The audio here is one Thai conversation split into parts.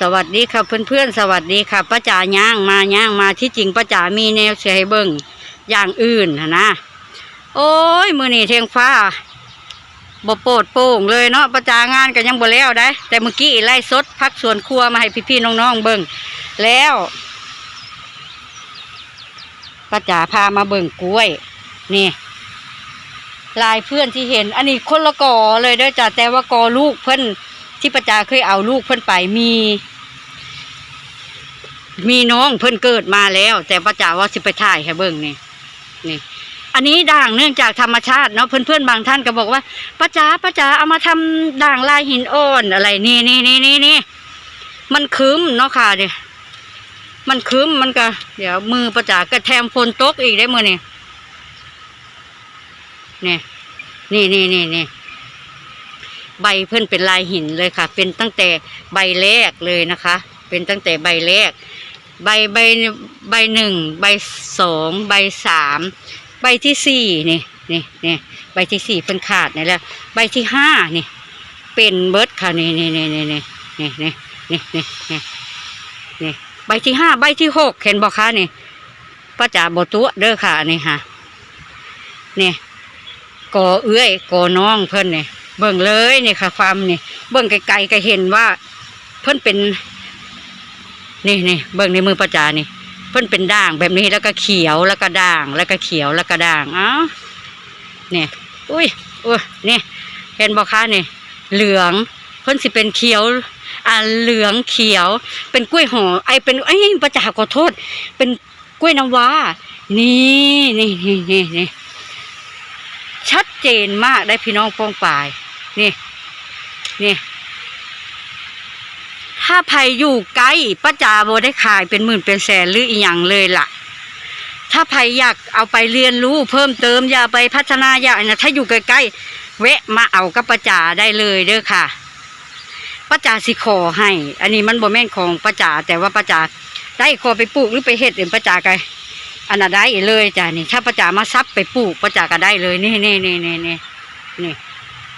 สวัสดีค่ะเพื่อนๆ สวัสดีค่ะป้าจ๋าย่างมาย่างมาที่จริงป้าจ๋ามีแนวเสียให้เบิ่งอย่างอื่นนะโอ้ยมือนี่เทียงฟ้าบ่โปดโป่งเลยเนาะป้าจ๋างานก็ยังบ่แล้วได้ แต่เมื่อกี้ไล่สดพักสวนครัวมาให้พี่ๆน้องๆเบิ่งแล้วป้าจ๋าพามาเบิ่งกล้วย นี่ ลายเพื่อนที่เห็น อันนี้คนละกอเลยเด้อจ้ะแต่ว่ากอลูกเพิ่อนที่ประจาเคยเอาลูกเพิ่อนไปมี มีน้องเพิ่นเกิดมาแล้ว แต่ประจาว่าสิไปถ่ายให้เบิ่งนี่นี่ อันนี้ด่างเนื่องจากธรรมชาติเนาะเพื่อนๆบางท่านก็บอกว่าป้าจ๋าป้าจ๋าเอามาทำด่างลายหินอ่อนอะไรนี่นี่นี่นี่นี่มันคืมเนาะค่ะเนี่ยมันคืมมันก็ เดี๋ยวมือป้าจ๋าก็แทมฝนตกอีกได้มือนี่เนี่ยนี่นี่นี่นี่ใบเพื่อนเป็นลายหินเลยค่ะ เป็นตั้งแต่ใบแรกเลยนะคะ เป็นตั้งแต่ใบแรก ใบใบใบหนึ่งใบสองใบสามใบที่สี่นี่นี่นี่ใบที่สี่เพิ่นขาดนี่แหละใบที่ห้านี่ เป็นเบิร์ดค่ะนี่นี่นี่นี่นี่นี่นี่นี่นี่นี่นี่ใบที่ห้าใบที่หกเห็นบอกคะนี่ป้าจ๋าบตัวเด้อค่ะนี่ค่ะนี่กอเอื้อยกอน้องเพิ่อนนี่เบิ่งเลยนี่ค่ะความนี่เบิ่งไกลๆก็เห็นว่าเพิ่อนเป็น นี่นี่เบิ่งในมือป้าจ๋านี่ เพิ่นเป็นด่างแบบนี้แล้วก็เขียวแล้วก็ด่าง แล้วก็เขียวแล้วก็ด่างอ้าวเนี่ยอุ้ยอุ้ยนี่เห็นบอกคะนี่เหลืองเพิ่นสิเป็นเขียวอ่าเหลืองเขียว เป็นกล้วยหอมไอเป็นไอ้ป้าจ๋าขอโทษ เป็นกล้วยน้ำว้า นี่นี่นี่นี่นี่ชัดเจนมากได้พี่น้องป้องปาย นี่ นี่ ถ้าไผอยู่ใกล้ป้าจาโบได้ขายเป็นหมื่นเป็นแสนหรืออีหยังเลยล่ะ ถ้าไผอยากเอาไปเรียนรู้เพิ่มเติมอย่าไปพัฒนาอย่านะถ้าอยู่ใกล้ๆแวะมาเอากับป้าจาได้เลยเด้อค่ะป้าจาสิขอให้ อันนี้มันบ่แม่นของป้าจาแต่ว่าป้าจาได้ขอไปปลูกหรือไปเฮ็ดเองป้าจาก็อันนั้นได้เลยจ้ะนี่ ถ้าป้าจามาซับไปปลูกป้าจาก็ได้เลยนี่นี่นี่นี่นี่นี่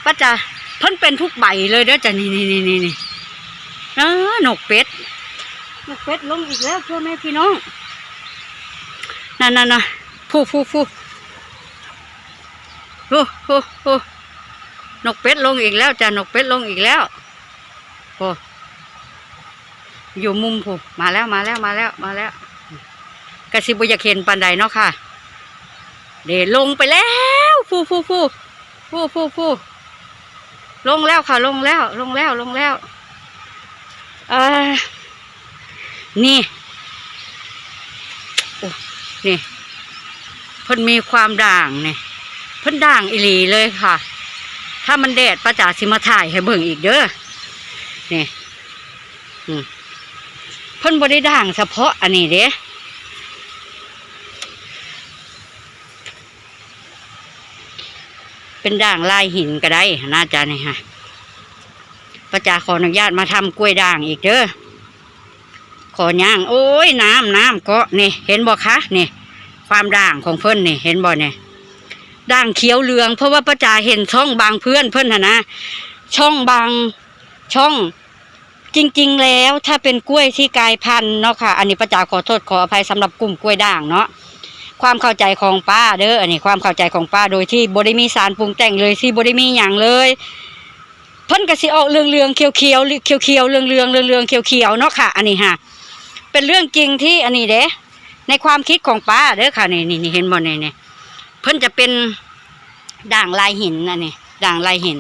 ป้าจาเพิ่นเป็นทุกใบเลยเด้อจ้ะนี่นี่นี่นี่ ออนกเป็ด นกเป็ดลงอีกแล้วพ่อแม่พี่น้องนั่นนั่นนะผู้ผู้ผู้โอ้โหโอ้นกเป็ดลงอีกแล้วจ้ะนกเป็ดลงอีกแล้วโอ้อยู่มุมผู้มาแล้วมาแล้วมาแล้วมาแล้วกระซิบอยากเห็นปันใดเนาะค่ะ เดี๋ยวลงไปแล้วผู้ผู้ผู้ผู้ผู้ผู้ลงแล้วค่ะ ลงแล้ว ลงแล้วลงแล้วเออนี่โอ้นี่เพิ่นมีความด่างเนี่ยเพิ่นด่างอีหลีเลยค่ะ ถ้ามันแดดประจ่าสิมาถ่ายให้เบิ่งอีกเด้อนี่เพิ่นบ่ได้ด่างเฉพาะอันนี้เด้เป็นด่างลายหินก็ได้น่าจะนี่ค่ะ ประจาขออนุญาตมาทำกล้วยด่างอีกเด้อขอย่างโอ้ยน้ำน้ำก็นี่เห็นบ่คะนี่ความด่างของเพิ่อนนี่เห็นบ่เนี่ยด่างเขียวเหลือง เพราะว่าประจาเห็นช่องบางเพื่อนเพิ่นนะนะช่องบางช่องจริง ๆ แล้วถ้าเป็นกล้วยที่กลายพันธุ์เนาะค่ะ อันนี้ประจาขอโทษขออภัยสำหรับกลุ่มกล้วยด่างเนาะความเข้าใจของป้าเด้ออันนี้ความเข้าใจของป้าโดยที่บริมีสารปรุงแต่งเลยที่บริมีอย่างเลย เพิ่นก็สิออกเรื่องเรื่องเขียวเขียวเขียวเขียวเรื่องเรื่องเรื่องเรื่องเขียวเขียวเนาะค่ะ อันนี้ฮะเป็นเรื่องจริงที่อันนี้เด้ในความคิดของป้าเด้อค่ะนี่นี่เห็นบ่เนี่ยเนี่ยเพิ่นจะเป็นด่างลายหินอันนี้ด่างลายหิน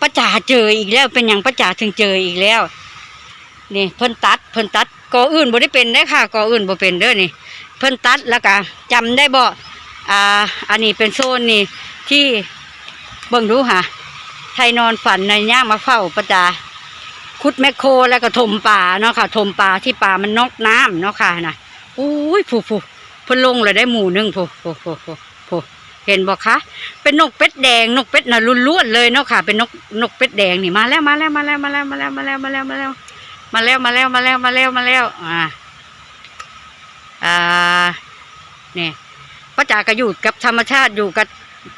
ป้าจ๋าเจออีกแล้วเป็นอย่างป้าจ๋าถึงเจออีกแล้วนี่เพิ่นตัดเพิ่นตัดกออื่นบ่ได้เป็นได้อค่ะกออื่นบ่เป็นเด้อนี่ เพิ่นตัดแล้วก็จำได้บ่อ่าอันนี้เป็นโซนนี่ที่เบิ่งดูค่ะ ไทยนอนฝันในย่างมาเฝ้าประจาคุดแมคโครแล้วก็ถมป่าเนาะค่ะถมป่าที่ป่ามันนอกน้ำเนาะค่ะนะอุ้ยผู้ผู้เพิ่นลงเลยได้หมู่หนึ่งผู้ผู้ผู้ผู้ผู้เห็นบอกคะเป็นนกเป็ดแดงนกเป็ดน่ะล้วนๆเลยเนาะค่ะ เป็นนกนกเป็ดแดงนี่มาแล้วมาแล้วมาแล้วมาแล้วมาแล้วมาแล้วมาแล้วมาแล้วมาแล้วมาแล้วมาแล้วมาแล้วมาแล้วอ่าอ่าเนี่ยป้าจ๋าก็อยู่กับธรรมชาติอยู่กับ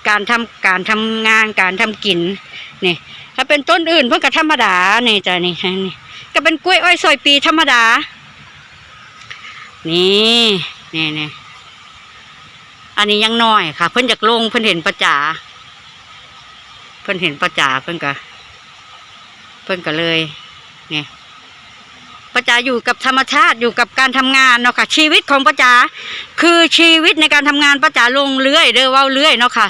การทำการทำงานการทำกินนี่ถ้าเป็นต้นอื่นเพิ่นก็ธรรมดานี่จ้ะนี่นี่ก็เป็นกล้วยอ้อยซอยปีธรรมดา นี่นี่นี่อันนี้ยังน้อยค่ะ เพิ่นจากลงเพิ่นเห็นประจาเพิ่นเห็นประจาเพิ่นก็เพิ่นก็เลยเนี่ยประจาอยู่กับธรรมชาติอยู่กับการทำงานเนาะค่ะชีวิตของประจาคือชีวิตในการทำงานประจาลงเรื่อยเด้อว่าเรื่อยเนาะค่ะ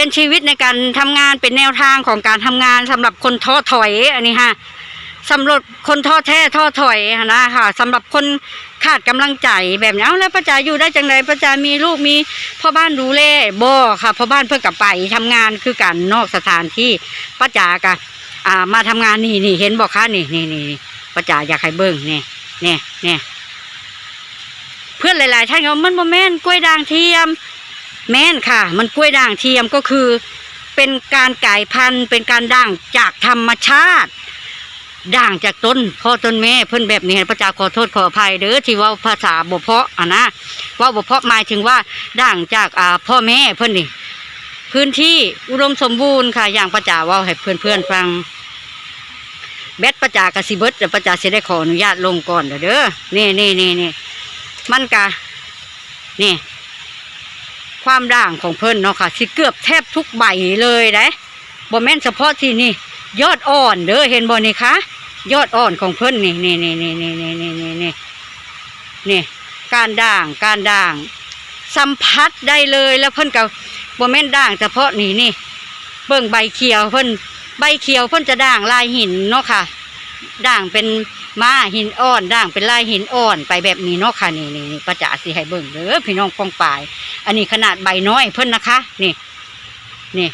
เป็นชีวิตในการทำงานเป็นแนวทางของการทำงานสำหรับคนท้อถอยอันนี้ฮะสำหรับคนท้อแท้ท้อถอยนะค่ะสำหรับคนขาดกำลังใจแบบนี้แล้วประจาอยู่ได้จังไรประจามีลูกมีพ่อบ้านดูแลบ่ค่ะพ่อบ้านเพื่อกลับไปทำงานคือกันนอกสถานที่ประจากะอ่ามาทำงานนี่นี่เห็นบอกค่ะนี่นี่นี่ประจาอยากให้เบิ่งนี่นี่นี่เพื่อนหลาย ๆ ท่านเขามันโมแม่นกล้วยด่างเทียม แม่นค่ะ มันกล้วยด่างเทียมก็คือ เป็นการไกลายพันธุ์ เป็นการด่างจากธรรมชาติ ด่างจากต้นพ่อต้นแม่เพิ่อนแบบนี้พระเจ้าขอโทษขออภัยเด้อที่ว่าภาษาบ่เพาะอะนะว่าบ่เพาะหมายถึงว่าด่างจากอ่าพ่อแม่เพิ่อนนี่พื้นที่อุดมสมบูรณ์ค่ะ อย่างประจาว่าให้เพื่อนๆฟัง แบตประจากระสิเบิดเดี๋ยวประจาเสิได้ขออนุญาตลงก่อนเด้อเด้อนี่นี่นี่นี่มันกะนี่ ความด่างของเพิ่นเนาะค่ะสิเกือบแทบทุกใบเลยนะบ่แม่นเฉพาะที่นี่ ยอดอ่อนเด้อเห็นบ่นี่คะยอดอ่อนของเพิ่นนี่นี่นี่นี่นี่นี่นี่นี่นี่นี่การด่างการด่าง สัมผัสได้เลยแล้วเพิ่นกับบ่แม่นด่างเฉพาะนี่นี่เบิ่งใบเขียวเพิ่นใบเขียวเพิ่นจะด่างลายหินเนาะค่ะ ด่างเป็น มาหินอ่อนด่างเป็นลายหินอ่อนไปแบบนี้เนาะค่ะนี่นี่นี่ประจาสิให้เบิ่งเด้อพี่น้องปองปาย อันนี้ขนาดใบน้อยเพิ่นนะคะ นี่ นี่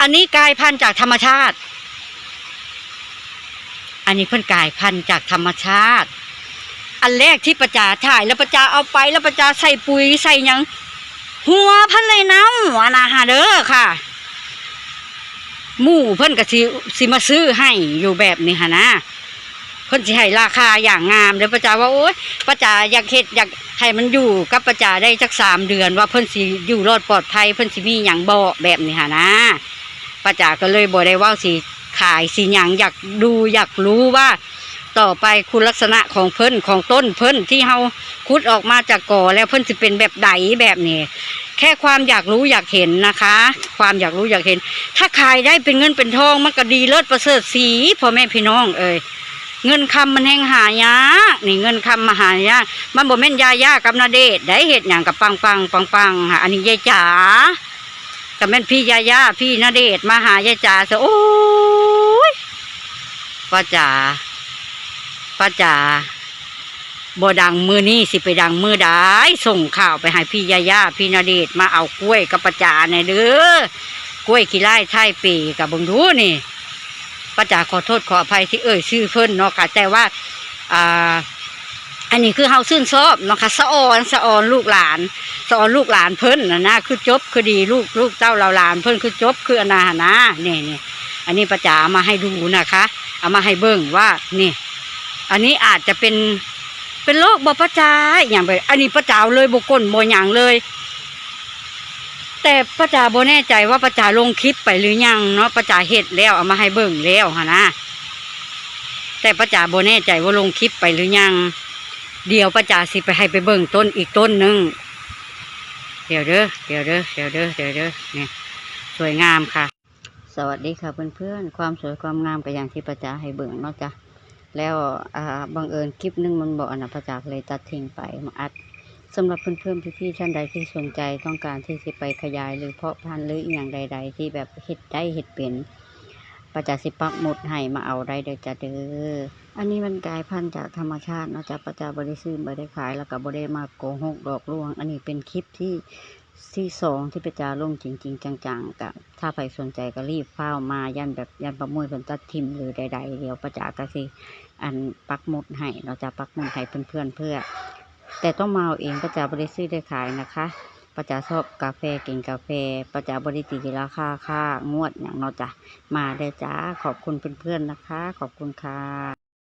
อันนี้กลายพันธุ์จากธรรมชาติ อันนี้เพิ่นกลายพันธุ์จากธรรมชาติ อันแรกที่ประจาถ่ายแล้วประจาเอาไปแล้วประจาใส่ปุ๋ยใส่ยัง หัวเพิ่นเลยน้ำหัวนะฮะเด้อค่ะหมู่เพิ่นก็สิสิมาซื้อให้อยู่แบบนี้ฮะนะ เพิ่นสิให้ราคาอย่างงามเดี๋ยวประจาว่าโอ๊ยประจาอยากเฮ็ดอยากให้มันอยู่กับประจาได้จักสามเดือนว่าเพิ่นสิอยู่รอดปลอดภัยเพิ่นสิมีหยังบ่แบบนี้ฮะนะประจาก็เลยบ่ได้ว่าสิขายสิหยังอยากดูอยากรู้ว่า ต่อไปคุณลักษณะของเพิ่นของต้นเพิ่นที่เฮาคุดออกมาจากก่อแล้วเพิ่นสิเป็นแบบใดแบบนี้แค่ความอยากรู้อยากเห็นนะคะ ความอยากรู้อยากเห็น ถ้าขายได้เป็นเงินเป็นทองมันก็ดีเลิศประเสริฐสีพ่อแม่พี่น้องเอ่ย เงินคำมันแหงหายากนี่เงินคำมาหายากมันบ่แม่นยายากับนาเดชได้เห็ดอย่างกับปังปังปังปังค่ะอันนี้ยายจ๋ากับแม่นพี่ยายาพี่นาเดชมาหายายจ๋าซะโอ้ยป้าจ๋าป้าจ๋าบ่ดังมือนี่สิไปดังมือใดส่งข่าวไปให้พี่ยายาพี่นาเดชมาเอากล้วยกับป้าจ๋าเนี่ยเด้อกล้วยขี้ไล่ไทยปีกับบิ่งดูนี่ ป้าจ๋าขอโทษขออภัยที่เอ่ยชื่อเพิ่นเนาะค่ะแต่ว่าอ่าอันนี้คือเฮาซื่นชอบเนาะค่ะสะออนสะออนลูกหลานสะออนลูกหลานเพิ่นนะนะคือจบคือดีลูกลูกเต้าเราหลานเพิ่นคือจบคืออนาหานะนี่นี่อันนี้ป้าจ๋าเอามาให้ดูนะคะ เอามาให้เบิ่งว่านี่ อันนี้อาจจะเป็นเป็นโรคบ่ป้าจ๋าอย่างไปอันนี้ป้าจ๋าเลยบุกก้นบ่หยังเลย แต่ป้าจ๋าโบแน่ใจว่าป้าจ๋าลงคลิปไปหรือยังเนาะป้าจ๋าเฮ็ดแล้วเอามาให้เบิ่งแล้วฮะนะแต่ป้าจ๋าโบแน่ใจว่าลงคลิปไปหรือยัง เดี๋ยวป้าจ๋าสิไปให้ไปเบิ่งต้นอีกต้นหนึ่งเดี๋ยวเด้อเดี๋ยวเด้อเดี๋ยวเด้อเดี๋ยวเด้อเนี่ยสวยงามค่ะ สวัสดีค่ะเพื่อนๆความสวยความงามก็อย่างที่ป้าจ๋าให้เบิ่งเนาะจ้ะแล้วอ่าบังเอิญคลิปหนึงมันบอกนะป้าจ๋าเลยตัดทิ้งไปมาอัด สำหรับเพื่อนๆพี่ๆท่านใดที่สนใจต้องการที่จะไปขยายหรือเพาะพันธุ์หรืออย่างใด ๆ ที่แบบเห็ดได้เห็ดเป็นประจาสิปักหมุดให้มาเอาได้เด้อจ้าเด้ออันนี้มันกลายพันธุ์จากธรรมชาติเนาะจ้าประจาบริซื้อบริขายแล้วก็บริมาโกหกดอกลวง อันนี้เป็นคลิปที่ที่สองที่ประจาลงจริง ๆ จังๆกับถ้าใครสนใจก็รีบเฝ้ามายันแบบยันประมวยเป็นตัดทิมหรือใด ๆ เดี๋ยวประจาก็สิอันปักหมุดให้เราจะปักหมุดให้เพื่อนๆเพื่อ แต่ต้องมาเอาเองประจาบริซื้อได้ขายนะคะประจาชอบกาแฟกินกาแฟประจาบริตีราคาค่างวดอย่างเราจ้ะมาได้จ้าขอบคุณเพื่อนๆนะคะ ขอบคุณค่ะ